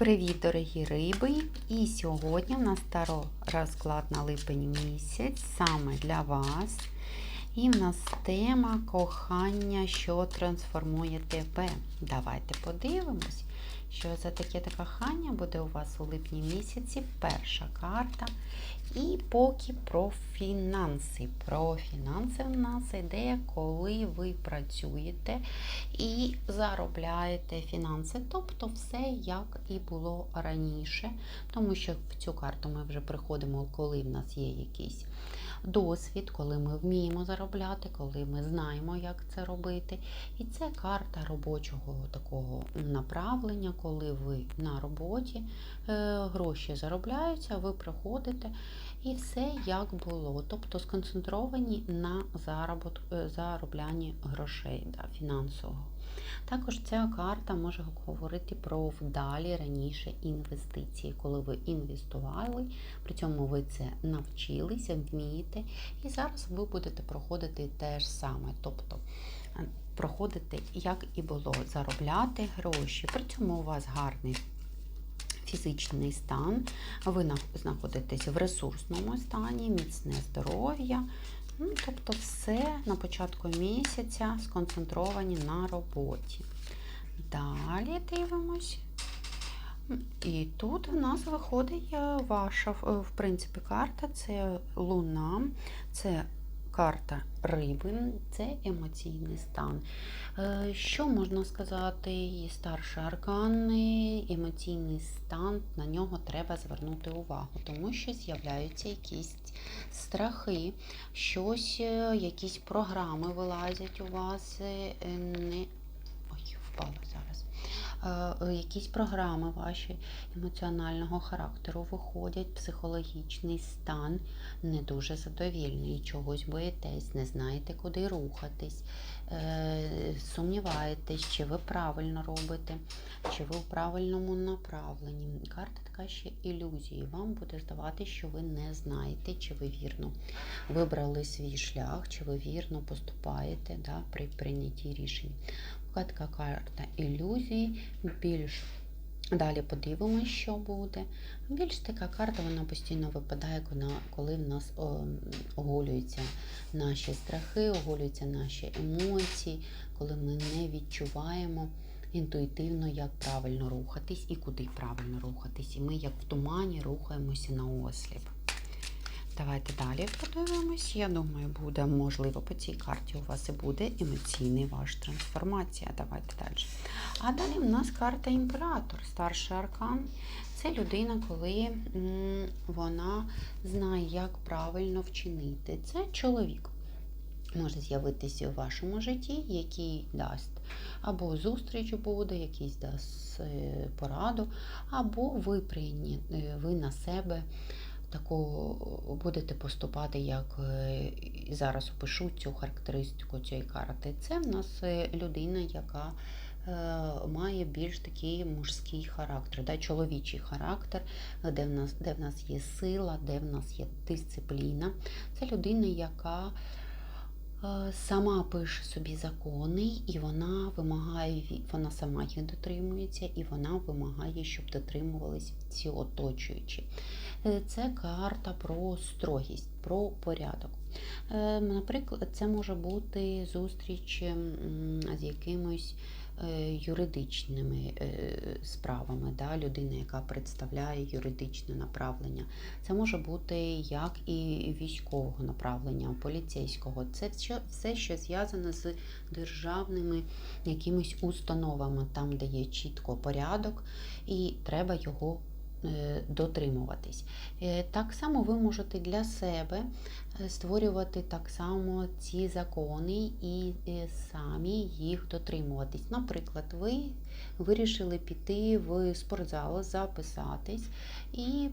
Привіт, дорогі риби! І сьогодні у нас таро розклад на липень місяць саме для вас. І в нас тема кохання, що трансформує тебе. Давайте подивимось, що за таке те кохання буде у вас у липні місяці. Перша карта. І поки про фінанси. Про фінанси в нас йде, коли ви працюєте і заробляєте фінанси. Тобто все як і було раніше. Тому що в цю карту ми вже приходимо, коли в нас є якийсь досвід, коли ми вміємо заробляти, коли ми знаємо, як це робити. І це карта робочого такого направлення, коли ви на роботі, е, гроші заробляються, ви приходите і все як було. Тобто сконцентровані на е, зароблянні грошей да, фінансового. Також ця карта може говорити про вдалі раніше інвестиції, коли ви інвестували, при цьому ви це навчилися, вмієте, і зараз ви будете проходити те ж саме. Тобто е, проходити, як і було, заробляти гроші. При цьому у вас гарний фізичний стан, ви знаходитесь в ресурсному стані, міцне здоров'я. Тобто все на початку місяця сконцентровані на роботі. Далі дивимось. І тут в нас виходить ваша, в принципі, карта це луна, це карта риби, це емоційний стан. Е, що можна сказати? Старший аркан, емоційний стан, на нього треба звернути увагу, тому що з'являються якісь страхи, щось, е, якісь програми вилазять у вас. Е, не... Ой, впала зараз. Якісь програми ваші емоціонального характеру виходять, психологічний стан не дуже задовільний, чогось боїтесь, не знаєте, куди рухатись, е, сумніваєтесь, чи ви правильно робите, чи ви в правильному направленні. Карта така ще ілюзії. Вам буде здавати, що ви не знаєте, чи ви вірно вибрали свій шлях, чи ви вірно поступаєте да, при прийнятті рішень. Така карта ілюзії, більш далі подивимось, що буде. Більш така карта вона постійно випадає, коли в нас оголюються наші страхи, оголюються наші емоції, коли ми не відчуваємо інтуїтивно, як правильно рухатись і куди правильно рухатись. І ми, як в тумані, рухаємося на осліп. Давайте далі подивимось. Я думаю, буде, можливо, по цій карті у вас і буде емоційний ваш трансформація. Давайте далі. А далі в нас карта імператор, старший аркан. Це людина, коли вона знає, як правильно вчинити. Це чоловік. Може з'явитися у вашому житті, який дасть або зустріч буде, якийсь дасть е, пораду, або ви прийняти, ви на себе таку будете поступати, як е, зараз опишу цю характеристику цієї карти. Це в нас е, людина, яка е, має більш такий мужський характер, да, чоловічий характер, де в нас де в нас є сила, де в нас є дисципліна. Це людина, яка Сама пише собі закони, і вона вимагає, вона сама їх дотримується, і вона вимагає, щоб дотримувались ці оточуючі. Е, це карта про строгість, про порядок. Е, наприклад, це може бути зустріч з якимось е, юридичними справами, да, людина, яка представляє юридичне направлення. Це може бути як і військового направлення, поліцейського. Це все, що зв'язане з державними якимись установами, там, де є чітко порядок, і треба його Е, дотримуватись. Е, так само ви можете для себе е, створювати так само ці закони і самі їх дотримуватись. Наприклад, ви вирішили піти в спортзал, записатись і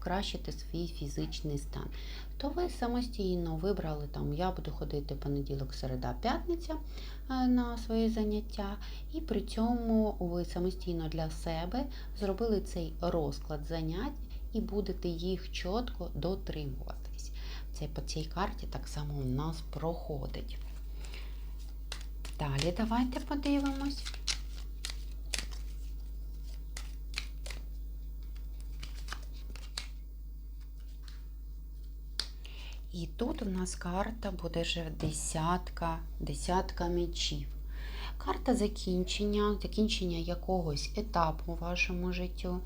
покращити свій фізичний стан. То ви самостійно вибрали, там, я буду ходити понеділок, середа, п'ятниця е, на свої заняття, і при цьому ви самостійно для себе зробили цей розклад занять і будете їх чітко дотримуватись. Це по цій карті так само у нас проходить. Далі давайте подивимось. І тут у нас карта буде вже десятка, десятка мечів. Карта закінчення, закінчення якогось етапу у вашому життю.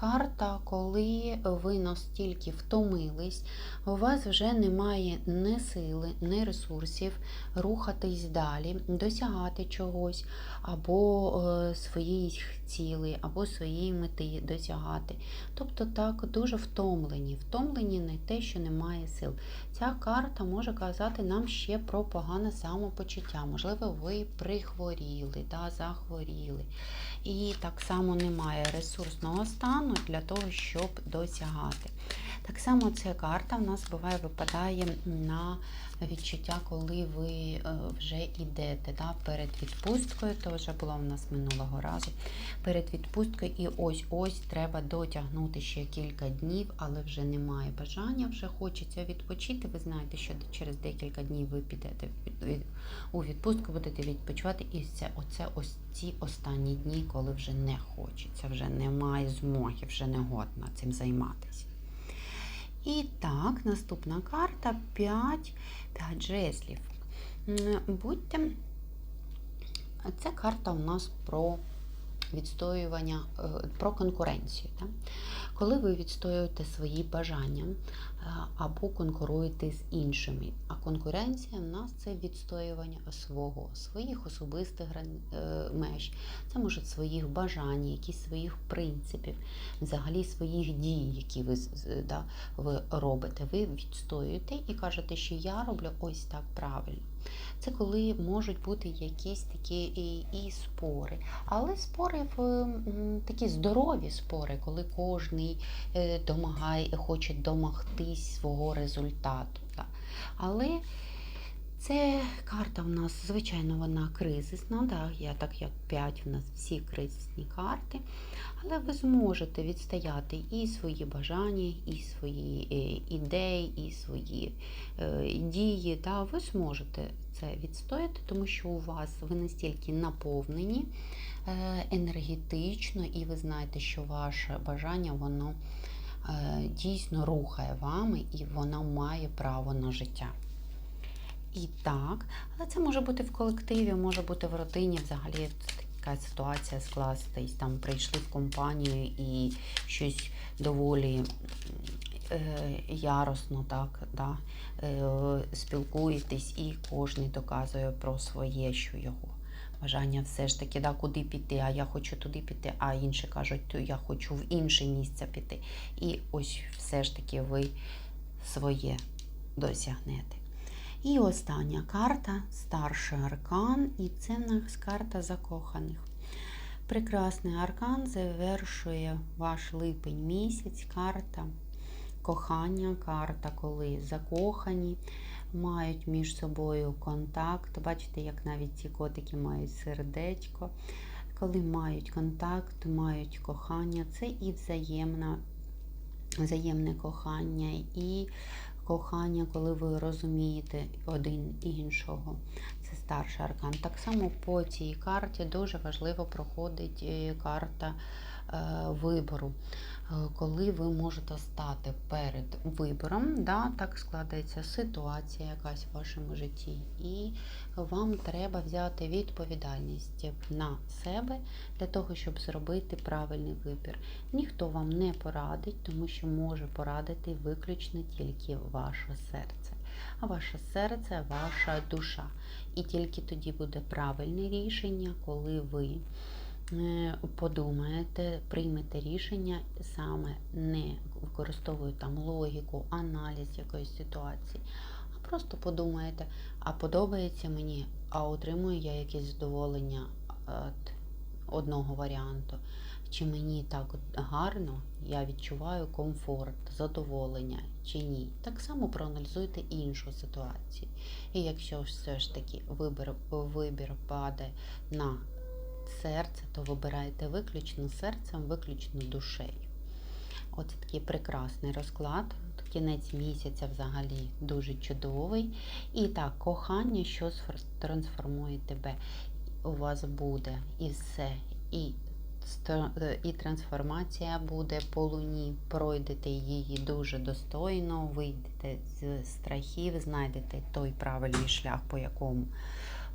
Карта, коли ви настільки втомились, у вас вже немає ні сили, ні ресурсів рухатись далі, досягати чогось, або е, своїх цілей, або своєї мети досягати. Тобто так дуже втомлені. Втомлені не те, що немає сил. Ця карта може казати нам ще про погане самопочуття. Можливо, ви прихворіли, да, захворіли. І так само немає ресурсного стану для того, щоб досягати. Так само ця карта в нас буває випадає на відчуття, коли ви е, вже йдете да, перед відпусткою, то вже було в нас минулого разу. Перед відпусткою, і ось-ось треба дотягнути ще кілька днів, але вже немає бажання, вже хочеться відпочити. Ви знаєте, що через декілька днів ви підете у відпустку, будете відпочивати, і це оце ось ці останні дні, коли вже не хочеться, вже немає змоги, вже не годна цим займатися. І так, наступна карта 5, 5 жезлів. Будьте. Це карта у нас про відстоювання, е, про конкуренцію. Так? Коли ви відстоюєте свої бажання е, або конкуруєте з іншими. А конкуренція в нас це відстоювання свого, своїх особистих е, меж. Це може своїх бажань, якісь своїх принципів, взагалі своїх дій, які ви, да, ви робите. Ви відстоюєте і кажете, що я роблю ось так правильно. Це коли можуть бути якісь такі і, і спори. Але спори в такі здорові спори, коли кожний е, домагає, хоче домогтись свого результату. Але це карта в нас, звичайно, вона кризисна. Да? Я так як 5 в нас всі кризисні карти. Але ви зможете відстояти і свої бажання, і свої е, ідеї, і свої е, дії. Да? Ви зможете це відстояти, тому що у вас ви настільки наповнені е, енергетично, і ви знаєте, що ваше бажання воно дійсно рухає вами і воно має право на життя. І так, але це може бути в колективі, може бути в родині, взагалі така ситуація скластись. Там прийшли в компанію і щось доволі е, яростно так, да, е, спілкуєтесь, і кожен доказує про своє, що його бажання все ж таки, да, куди піти, а я хочу туди піти, а інші кажуть, «То я хочу в інше місце піти. І ось все ж таки ви своє досягнете. І остання карта старший аркан, і це в нас карта закоханих. Прекрасний аркан завершує ваш липень місяць, карта кохання, карта, коли закохані, мають між собою контакт. Бачите, як навіть ці котики мають сердечко. Коли мають контакт, мають кохання, це і взаємна, взаємне кохання, і кохання, коли ви розумієте один іншого. Це старший аркан. Так само по цій карті дуже важливо проходить е, карта е, вибору. Е, Коли ви можете стати перед вибором, да, так складається ситуація якась в вашому житті, і вам треба взяти відповідальність на себе для того, щоб зробити правильний вибір. Ніхто вам не порадить, тому що може порадити виключно тільки ваше серце. А ваше серце ваша душа. І тільки тоді буде правильне рішення, коли ви е, подумаєте, приймете рішення саме не використовую там логіку, аналіз якоїсь ситуації, а просто подумаєте, а подобається мені, а отримую я якесь задоволення від одного варіанту. Чи мені так гарно, я відчуваю комфорт, задоволення чи ні. Так само проаналізуйте іншу ситуацію. І якщо все ж таки вибір, вибір падає на серце, то вибирайте виключно серцем, виключно душею. Оце такий прекрасний розклад. Кінець місяця взагалі дуже чудовий. І так, кохання, що трансформує тебе. У вас буде і все, і І трансформація буде по луні. Пройдете її дуже достойно, вийдете з страхів, знайдете той правильний шлях, по якому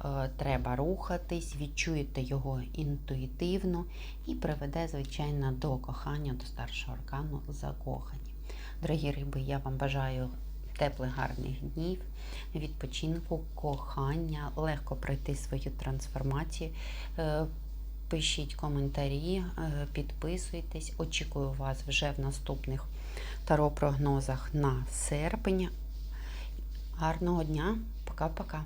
е, треба рухатись, відчуєте його інтуїтивно і приведе, звичайно, до кохання, до старшого аркану закохані. Дорогі риби, я вам бажаю теплих гарних днів, відпочинку, кохання, легко пройти свою трансформацію. Пишіть коментарі, е, підписуйтесь. Очікую вас вже в наступних таро-прогнозах на серпень. Гарного дня. Пока-пока.